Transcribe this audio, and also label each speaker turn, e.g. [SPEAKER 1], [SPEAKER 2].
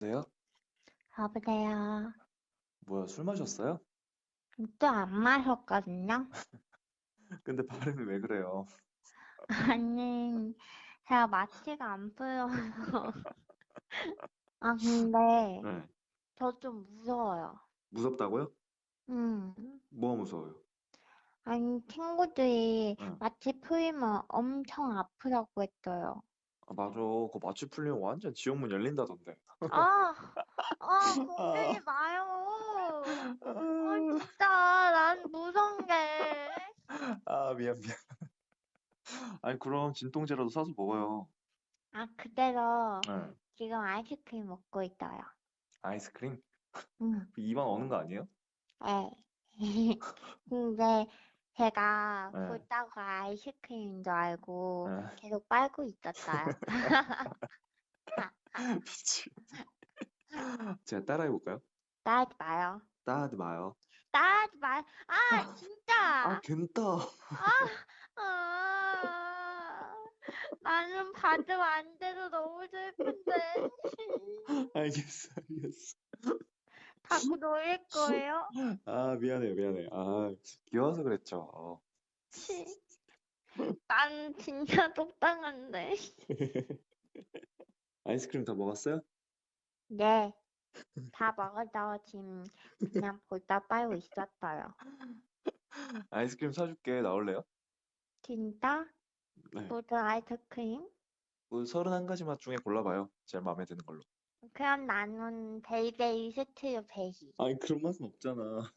[SPEAKER 1] 여보세요?
[SPEAKER 2] 여보세요.
[SPEAKER 1] 뭐야, 술 마셨어요?
[SPEAKER 2] 또 안 마셨거든요?
[SPEAKER 1] 근데 발음이 왜 그래요?
[SPEAKER 2] 아니, 제가 마취가 안 풀려서. 아, 근데
[SPEAKER 1] 네.
[SPEAKER 2] 저 좀 무서워요.
[SPEAKER 1] 무섭다고요?
[SPEAKER 2] 음.
[SPEAKER 1] 뭐가 무서워요?
[SPEAKER 2] 아니, 친구들이
[SPEAKER 1] 응.
[SPEAKER 2] 마취 풀리면 엄청 아프다고 했어요.
[SPEAKER 1] 아, 맞아. 그거 마취 풀리면 완전 지옥문 열린다던데.
[SPEAKER 2] 아, 아, 건들지 마요. 아, 진짜, 난 무서운 게.
[SPEAKER 1] 아, 미안, 미안. 아니, 그럼 진통제라도 사서 먹어요.
[SPEAKER 2] 아, 그대로
[SPEAKER 1] 네.
[SPEAKER 2] 지금 아이스크림 먹고 있어요.
[SPEAKER 1] 아이스크림?
[SPEAKER 2] 음.
[SPEAKER 1] 입안 어는 거 아니에요?
[SPEAKER 2] 네. 근데 제가
[SPEAKER 1] 네.
[SPEAKER 2] 보다가 아이스크림인 줄 알고
[SPEAKER 1] 네.
[SPEAKER 2] 계속 빨고 있었어요.
[SPEAKER 1] 미치. 제가 따라해 볼까요?
[SPEAKER 2] 따지 마요.
[SPEAKER 1] 따하지 마요.
[SPEAKER 2] 따지 마. 아, 진짜.
[SPEAKER 1] 아, 괜다.
[SPEAKER 2] 아, 나는 받으면 안 돼서 너무 슬픈데.
[SPEAKER 1] 알겠어, 알겠어.
[SPEAKER 2] 자꾸 놀릴 거예요?
[SPEAKER 1] 아, 미안해요, 미안해요. 아, 귀여워서 그랬죠.
[SPEAKER 2] 치. 난 진짜 똑당한데.
[SPEAKER 1] 아이스크림 다 먹었어요?
[SPEAKER 2] 네. 다 먹어서 지금 그냥 볼다 빨고 있었어요.
[SPEAKER 1] 아이스크림 사줄게. 나올래요?
[SPEAKER 2] 진짜?
[SPEAKER 1] 네.
[SPEAKER 2] 무슨 아이스크림?
[SPEAKER 1] 뭐 31가지 맛 중에 골라봐요. 제일 마음에 드는 걸로.
[SPEAKER 2] 그럼 나는 베이베이 스트로베리.
[SPEAKER 1] 아니, 그런 맛은 없잖아.